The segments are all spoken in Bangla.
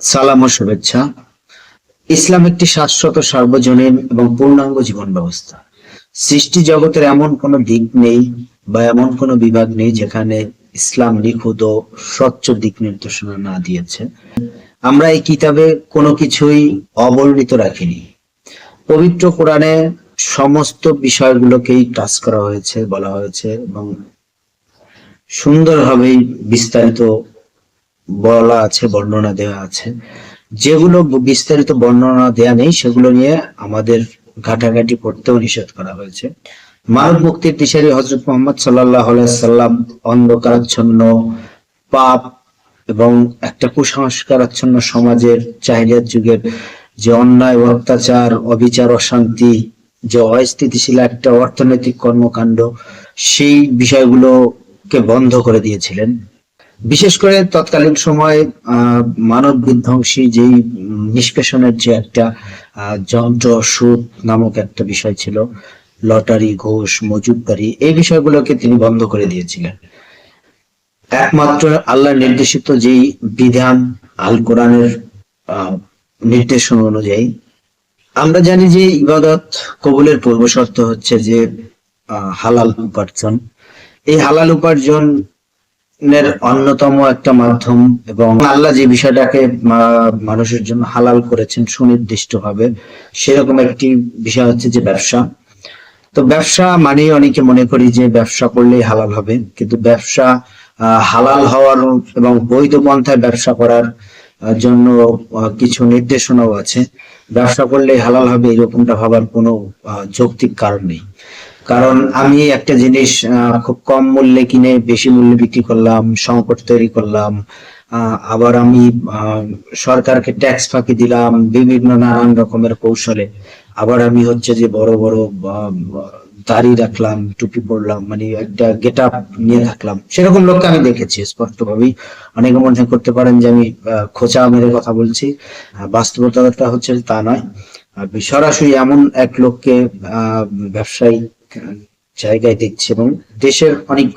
সালাম ও শুভেচ্ছা। ইসলাম একটি শাশ্বত, সার্বজনীন এবং পূর্ণাঙ্গ জীবন ব্যবস্থা। সৃষ্টি জগতের এমন কোনো দিক নেই বা এমন কোনো বিভাগ নেই যেখানে ইসলাম নিখুঁত স্বচ্ছ দিক নির্দেশনা না দিয়েছে। আমরা এই কিতাবে কোনো কিছুই অবর্ণিত রাখিনি। পবিত্র কোরআনে সমস্ত বিষয়গুলোকেই টাচ করা হয়েছে, বলা হয়েছে এবং সুন্দরভাবেই বিস্তারিত বলা আছে, বর্ণনা দেওয়া আছে। যেগুলো বিস্তারিত বর্ণনা দেয়া নেই, সেগুলো নিয়ে আমাদের ঘাটাঘাটি করতেও নিষেধ করা হয়েছে। মানব মুক্তির দিশারি হজরত মোহাম্মদ সাল্লাহ সাল্লাম অন্ধকারাচ্ছন্ন পাপ এবং একটা কুসংস্কারাচ্ছন্ন সমাজের চাহিদার যুগের যে অন্যায়, অত্যাচার, অবিচার, অশান্তি, যে অস্থিতিশীল একটা অর্থনৈতিক কর্মকাণ্ড, সেই বিষয়গুলোকে বন্ধ করে দিয়েছিলেন। বিশেষ করে তৎকালীন সময়ে মানব বিধ্বংসী যেই নিষ্পেষণের যে একটা যন্ত্র, সুদ নামক একটা বিষয় ছিল, লটারি, ঘুষ মজুদদারি এই বিষয়গুলোকে তিনি বন্ধ করে দিয়েছিলেন। একমাত্র আল্লাহ নির্দেশিত যেই বিধান আল কোরআনের নির্দেশনা অনুযায়ী। আমরা জানি যে ইবাদত কবুলের পূর্ব শর্ত হচ্ছে যে হালাল উপার্জন। এই হালাল উপার্জন অন্যতম একটা মাধ্যম এবং আল্লাহ যে বিষয়টাকে মানুষের জন্য হালাল করেছেন সুনির্দিষ্ট ভাবে সেরকম একটি বিষয় হচ্ছে যে ব্যবসা। তো ব্যবসা মানে অনেকে মনে করি যে ব্যবসা করলেই হালাল হবে, কিন্তু ব্যবসা হালাল হওয়ার এবং বৈধ পন্থায় ব্যবসা করার জন্য কিছু নির্দেশনাও আছে। ব্যবসা করলে হালাল হবে এরকমটা ভাবার কোনো যৌক্তিক কারণ নেই। কারণ আমি একটা জিনিস খুব কম মূল্যে কিনে বেশি মূল্যে বিক্রি করলাম, সংকট তৈরি করলাম আবার আমি সরকারকে ট্যাক্স ফাঁকি দিলাম, বিভিন্ন নানান রকমের কৌশলে। আবার আমি হচ্ছে যে বড় বড় দাড়ি রাখলাম টুপি পরলাম মানে একটা গেট আপ নিয়ে থাকলাম। সেরকম লোককে আমি দেখেছি স্পষ্টভাবেই। অনেকে মনে করতে পারেন যে আমি খোঁচা মেরে কথা বলছি। বাস্তবতাটা হচ্ছে তা নয়। সরাসরি এমন এক লোককে আহ, ব্যবসায়িক জায়গায় দেখছি এবং দেশের অনেক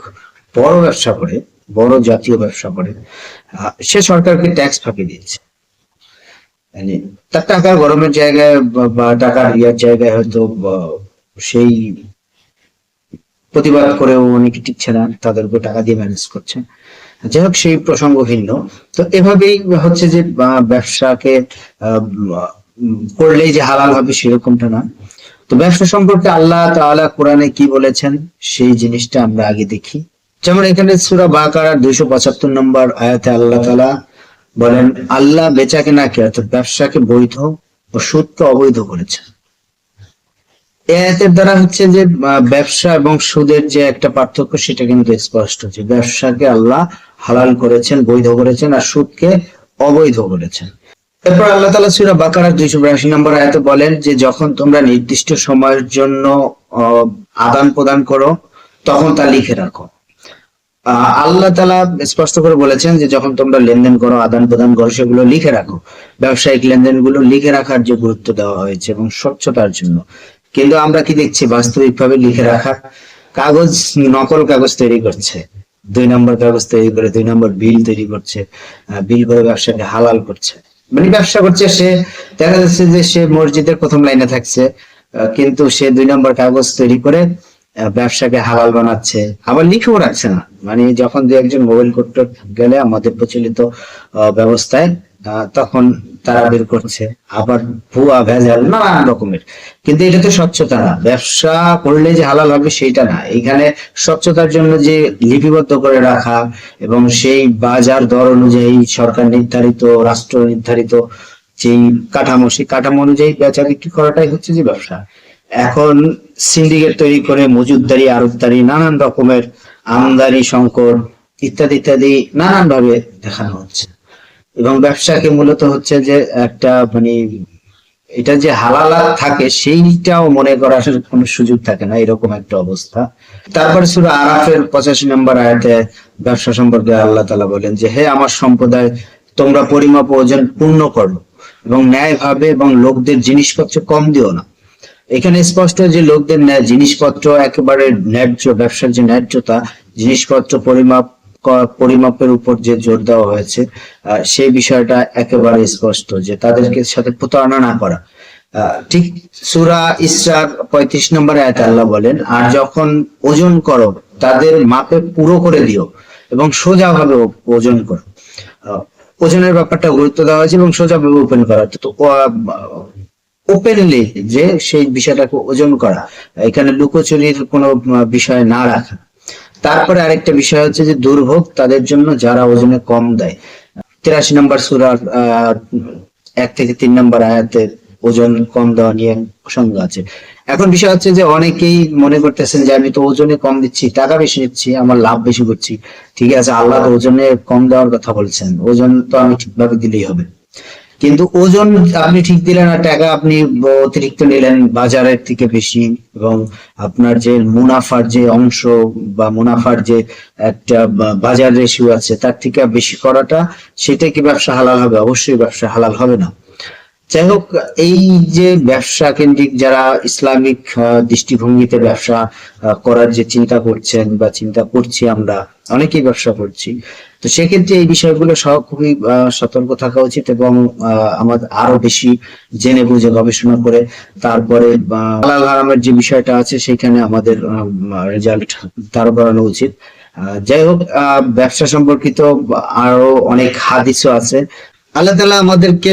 বড় ব্যবসা করে বড় জাতীয় ব্যবসা করে সে সরকারকে ট্যাক্স ফাঁকি দিয়েছে মানে তার টাকা গরমের জায়গায় বা- টাকার ইয়ার জায়গায় হয়তো সেই প্রতিবাদ করেও অনেকে টিকছে না উপর টাকা দিয়ে ম্যানেজ করছে। যাই হোক, সেই প্রসঙ্গ ভিন্ন। তো এভাবেই হচ্ছে যে ব্যবসাকে করলেই যে হালাল হবে সেরকমটা না। তো ব্যবসা সম্পর্কে আল্লাহ তাআলা কোরআনে কি বলেছেন, সেই জিনিসটা আমরা আগে দেখি। যেমন এখানে সূরা বাকারার দুইশো পঁচাত্তর নম্বর আয়াতে আল্লাহ তাআলা বলেন, আল্লাহ বেচা কেনাকে অর্থাৎ ব্যবসাকে বৈধ ও সুদকে অবৈধ করেছেন। আয়াতের দ্বারা হচ্ছে যে ব্যবসা এবং সুদের যে একটা পার্থক্য সেটা কিন্তু স্পষ্ট যে ব্যবসাকে আল্লাহ হালাল করেছেন, বৈধ করেছেন আর সুদকে অবৈধ করেছেন। এরপর আল্লাহ তালা সুরা বাকারার দুইশো বিরাশি নম্বর আয়াতে বলেন যে, যখন তোমরা নির্দিষ্ট সময়ের জন্য আদান প্রদান করো, তখন তা লিখে রাখো। আল্লাহ তালা স্পষ্ট করে বলেছেন যে, যখন তোমরা লেনদেন করো, আদান প্রদান করো, সেগুলো লিখে রাখো। ব্যবসায়িক লেনদেনগুলো লিখে রাখার যে গুরুত্ব দেওয়া হয়েছে এবং স্বচ্ছতার জন্য। কিন্তু আমরা কি দেখছি? বাস্তবিক ভাবে লিখে রাখা কাগজ, নকল কাগজ তৈরি করছে। দুই নম্বর কাগজ তৈরি করে দুই নম্বর বিল তৈরি করছে। বিল করে ব্যবসাকে হালাল করছে। মানে ব্যবসা করছে সে, দেখা যাচ্ছে যে সে মসজিদের প্রথম লাইনে থাকছে কিন্তু সে দুই নম্বর কাগজ তৈরি করে ব্যবসাকে হালাল বানাচ্ছে। আবার লিখেও রাখছে না। মানে যখন দু একজন মোবাইল করতে গেলে আমাদের প্রচলিত ব্যবস্থায় তখন তারা বের করছে। আবার ভুয়া ভেজাল, নানান রকমের। কিন্তু এটা তো স্বচ্ছতা না। ব্যবসা করলে যে হালাল হবে সেটা না। এখানে স্বচ্ছতার জন্য যে লিপিবদ্ধ করে রাখা এবং সেই বাজার দর অনুযায়ী সরকার নির্ধারিত, রাষ্ট্র নির্ধারিত যেই কাঠামো, সেই কাঠামো অনুযায়ী বেচা বিক্রি করাটাই হচ্ছে যে ব্যবসা। এখন সিন্ডিকেট তৈরি করে মজুদদারি আরবদারি, নানান রকমের আমদানি, সংকট ইত্যাদি ইত্যাদি নানান ভাবে দেখানো হচ্ছে। এবং ব্যবসাকে মূলত হচ্ছে যে একটা মানে এটা যে হালালা থাকে সেইটাও মনে করার কোনো সুযোগ থাকে না, এরকম একটা অবস্থা। তারপরে সুরা আরাফের পঁচাশি নম্বর আয়াতে ব্যবসা সম্পর্কে আল্লাহ তালা বলেন যে, হে আমার সম্প্রদায়, তোমরা পরিমাপ ওজন পূর্ণ করো এবং ন্যায়ভাবে এবং লোকদের জিনিসপত্র কম দিও না। এখানে স্পষ্ট যে লোকদের ন্যায় জিনিসপত্র, একেবারে ন্যায্য, ব্যবসার যে ন্যায্যতা, জিনিসপত্র পরিমাপ পরিমাপের উপর যে জোর দেওয়া হয়েছে সেই বিষয়টা একেবারে স্পষ্ট যে তাদেরকে সাথে প্রতারণা না করা। ঠিক সুরা ইসরার পঁয়ত্রিশ নম্বর আয়াতে আল্লাহ বলেন, আর যখন ওজন করো, তাদের মাপে পুরো করে দিও এবং সোজাভাবে ও- ওজন করো। ওজনের ব্যাপারটা গুরুত্ব দেওয়া হয়েছে এবং সোজাভাবে ওপেন করা তো ওপেনলি যে সেই বিষয়টাকে ওজন করা, এখানে লুকোচুরির কোনো বিষয় না রাখা। তারপরে আরেকটা বিষয় হচ্ছে যে দুর্ভোগ তাদের জন্য যারা ওজনে কম দেয়। তিরাশি নম্বর সুরার এক থেকে তিন নম্বর আয়াতের ওজন কম দেওয়া নিয়ে প্রসঙ্গ আছে। এখন বিষয় হচ্ছে যে অনেকেই মনে করতেছেন যে আমি তো ওজনে কম দিচ্ছি, টাকা বেশি নিচ্ছি, আমার লাভ বেশি করছি। ঠিক আছে, আল্লাহ তো ওজনে কম দেওয়ার কথা বলছেন, ওজন তো আমি ঠিকভাবে দিলেই হবে। কিন্তু ওজন আপনি ঠিক দিলেন আর টাকা আপনি অতিরিক্ত নিলেন বাজারের থেকে বেশি এবং আপনার যে মুনাফার যে অংশ বা মুনাফার যে একটা বাজার রেশিও আছে, তার থেকে বেশি করাটা সেটা কি ব্যবসা হালাল হবে? অবশ্যই ব্যবসা হালাল হবে না। যাই হোক, এই যে ব্যবসা কেন্দ্রিক যারা ইসলামিক দৃষ্টিভঙ্গিতে ব্যবসা করার যে চিন্তা করছেন বা চিন্তা করছি আমরা, অনেকেই ব্যবসা করছি। তো সেক্ষেত্রে এই বিষয়গুলো সহ খুবই সতর্ক থাকা উচিত এবং আমাদের আরও বেশি জেনে বুঝে গবেষণা করে তারপরে হালাল হারামের যে বিষয়টা আছে সেখানে আমাদের রেজাল্ট দাঁড় করানো উচিত। যাই হোক ব্যবসা সম্পর্কিত আরও অনেক হাদিসও আছে। আল্লাহ তালা আমাদেরকে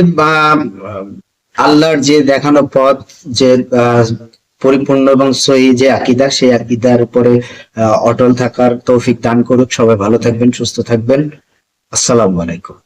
আল্লাহর যে দেখানো পথ, যে পরিপূর্ণ এবং সহি যে আকিদা, সেই আকিদার উপরে অটল থাকার তৌফিক দান করুক। সবাই ভালো থাকবেন, সুস্থ থাকবেন। আসসালামু আলাইকুম।